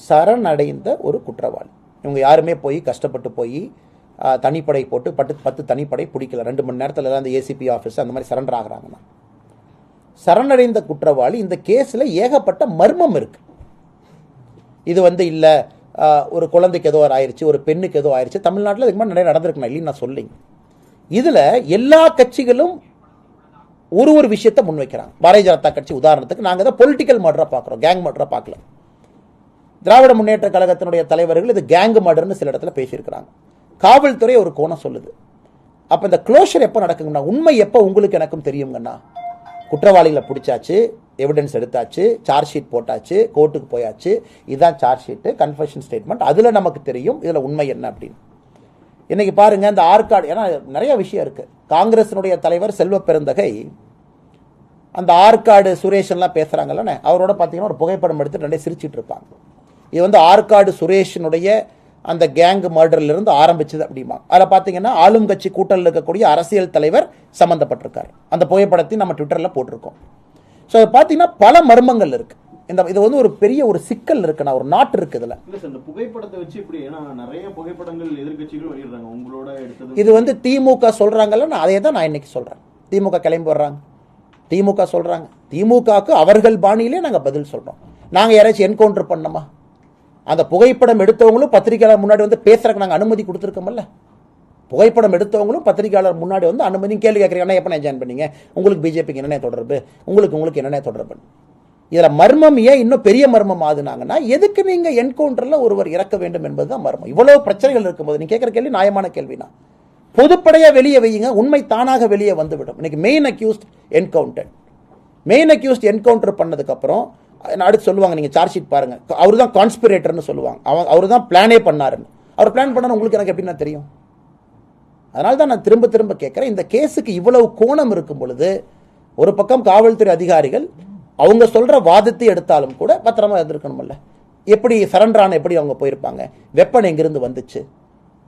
சரணடைந்த ஒரு குற்றவாளி. இவங்க யாருமே போய் கஷ்டப்பட்டு போய் தனிப்படை போட்டு பத்து பத்து தனிப்படை பிடிக்கல. ரெண்டு மணி நேரத்தில் எல்லாம் அந்த ஏசிபி ஆஃபீஸ் அந்த மாதிரி சரண்டர் ஆகிறாங்கன்னா சரணடைந்த குற்றவாளி இந்த கேஸில் ஏகப்பட்ட மர்மம் இருக்கு. இது வந்து இல்லை ஒரு குழந்தைக்கு ஏதோ ஒரு ஒரு பெண்ணுக்கு ஏதோ ஆயிடுச்சு தமிழ்நாட்டில் இதுக்கு நிறைய நடந்திருக்கணும் இல்லைன்னு நான் சொல்லிங்க. இதில் எல்லா கட்சிகளும் ஒரு ஒரு விஷயத்தை முன்வைக்கிறாங்க. பாரதிய ஜனதா கட்சி உதாரணத்துக்கு நாங்கள் தான் பொலிட்டிக்கல் மர்டராக பார்க்குறோம் கேங் மர்டராக பார்க்கல திராவிட முன்னேற்ற கழகத்தினுடைய தலைவர்கள் இது கேங்கு மர்டர்னு சில இடத்துல பேசியிருக்கிறாங்க. காவல்துறை ஒரு கோணம் சொல்லுது. அப்போ இந்த க்ளோஷர் எப்போ நடக்குங்கண்ணா? உண்மை எப்போ உங்களுக்கு எனக்கும் தெரியுங்கண்ணா? குற்றவாளிகளை பிடிச்சாச்சு எவிடன்ஸ் எடுத்தாச்சு சார்ஜ் ஷீட் போட்டாச்சு கோர்ட்டுக்கு போயாச்சு இதுதான் சார்ஜ் ஷீட்டு கன்ஃபெஷன் ஸ்டேட்மெண்ட் அதில் நமக்கு தெரியும் இதில் உண்மை என்ன அப்படின்னு. இன்னைக்கு பாருங்க இந்த ஆற்காடு ஏன்னா நிறைய விஷயம் இருக்குது காங்கிரஸினுடைய தலைவர் செல்வ பெருந்தகை அந்த ஆற்காடு சுரேஷன்லாம் பேசுகிறாங்கல்லண்ணே அவரோட பார்த்தீங்கன்னா ஒரு புகைப்படம் எடுத்து ரெண்டே சிரிச்சிட்டு இருப்பாங்க. இது வந்து ஆற்காடு சுரேஷனுடைய அந்த கேங் மர்டர்ல இருந்து ஆரம்பிச்சது அப்படிமா. அதில் பார்த்தீங்கன்னா ஆளும் கட்சி கூட்டத்தில் இருக்கக்கூடிய அரசியல் தலைவர் சம்மந்தப்பட்டிருக்காரு அந்த புகைப்படத்தையும் நம்ம ட்விட்டரில் போட்டிருக்கோம். ஸோ பார்த்தீங்கன்னா பல மர்மங்கள் இருக்கு. இந்த இது வந்து ஒரு பெரிய ஒரு சிக்கல் இருக்குண்ணா ஒரு நாட்டு இருக்கு இதில். இந்த புகைப்படத்தை வச்சு இப்படி ஏன்னா நிறைய புகைப்படங்கள் எதிர்க்கட்சிகள் வெளியிடுறாங்க. உங்களோட எடுத்தது இது வந்து திமுக சொல்றாங்கல்ல நான் அதே தான் நான் இன்னைக்கு சொல்றேன். திமுக கிளம்பி வர்றாங்க. திமுக சொல்றாங்க. திமுகவுக்கு அவர்கள் பாணியிலே நாங்க பதில் சொல்றோம். நாங்க யாராச்சும் என்கவுண்டர் பண்ணோமா அந்த புகைப்படம் எடுத்தவங்களும் பத்திரிகையாளர் முன்னாடி வந்து பேசுறதுக்கு நாங்கள் அனுமதி கொடுத்துருக்கோம்ல? புகைப்படம் எடுத்தவங்களும் பத்திரிகையாளர் முன்னாடி வந்து அனுமதி கேள்வி கேட்குறீங்க. எப்போ நான் ஜாயின் பண்ணீங்க? உங்களுக்கு பிஜேபிக்கு என்னென்ன தொடர்பு? உங்களுக்கு உங்களுக்கு என்னென்ன தொடர்பு? இதில் மர்மம் ஏன் இன்னும் பெரிய மர்மம் ஆகுனாங்கன்னா எதுக்கு நீங்கள் என்கவுண்டரில் ஒருவர் இறக்க வேண்டும் என்பது தான் மர்மம். இவ்வளோ பிரச்சனைகள் இருக்கும்போது நீ கேட்குற கேள்வி நியாயமான கேள்வினா பொதுப்படையாக வெளியே வையுங்க. உண்மை தானாக வெளியே வந்துவிடும். இன்னைக்கு main accused encounter main accused encounter பண்ணதுக்கப்புறம் அப்புறம் அடுத்து சொல்லுவாங்க நீங்கள் சார்ஜ் ஷீட் பாருங்கள் அவர் தான் கான்ஸ்பிரேட்டர்னு சொல்லுவாங்க. அவன் அவர் தான் பிளானே பண்ணாருன்னு. அவர் பிளான் பண்ணார் உங்களுக்கு எனக்கு எப்படின்னா தெரியும்? அதனால தான் நான் திரும்ப திரும்ப கேட்குறேன். இந்த கேஸுக்கு இவ்வளவு கோணம் இருக்கும் பொழுது ஒரு பக்கம் காவல்துறை அதிகாரிகள் அவங்க சொல்கிற வாதத்தை எடுத்தாலும் கூட பத்திரமா இருந்திருக்கணும்ல. எப்படி சரண்டரான எப்படி அவங்க போயிருப்பாங்க? வெப்பன் எங்கிருந்து வந்துச்சு?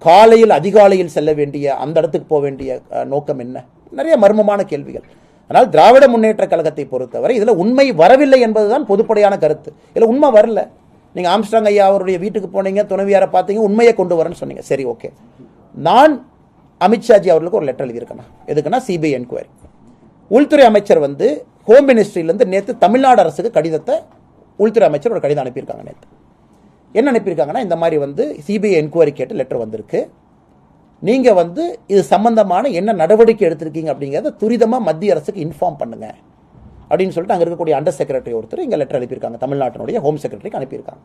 காலையில் அதிகாலையில் செல்ல வேண்டிய அந்த இடத்துக்கு போக வேண்டிய நோக்கம் என்ன? நிறைய மர்மமான கேள்விகள். ஆனால் திராவிட முன்னேற்ற கழகத்தை பொறுத்தவரை இதில் உண்மை வரவில்லை என்பதுதான் பொதுப்படையான கருத்து. இதில் உண்மை வரல. நீங்கள் ஆம்ஸ்டாங் ஐயா அவருடைய வீட்டுக்கு போனீங்க துணைவியாரை பார்த்தீங்க உண்மையை கொண்டு வரேன்னு சொன்னீங்க. சரி ஓகே. நான் அமித்ஷாஜி அவர்களுக்கு ஒரு லெட்டர் எழுதியிருக்கேன் எதுக்குன்னா சிபிஐ என்கொயரி. உள்துறை அமைச்சர் வந்து ஹோம் மினிஸ்ட்ரியிலேருந்து நேற்று தமிழ்நாடு அரசுக்கு கடிதத்தை உள்துறை அமைச்சர் ஒரு கடிதம் அனுப்பியிருக்காங்க நேற்று என்ன அனுப்பியிருக்காங்கன்னா இந்த மாதிரி வந்து சிபிஐ என்கொயரி கேட்டு லெட்டர் வந்திருக்கு. நீங்கள் வந்து இது சம்பந்தமான என்ன நடவடிக்கை எடுத்திருக்கீங்க அப்படிங்கிறத துரிதமாக மத்திய அரசுக்கு இன்ஃபார்ம் பண்ணுங்க. அப்படின்னு சொல்லிட்டு அங்கே இருக்கக்கூடிய அண்டர் செக்ரட்டரி ஒருத்தர் இங்கே லெட்டர் அனுப்பியிருக்காங்க. தமிழ்நாட்டினுடைய ஹோம் செக்ரட்டரிக்கு அனுப்பியிருக்காங்க.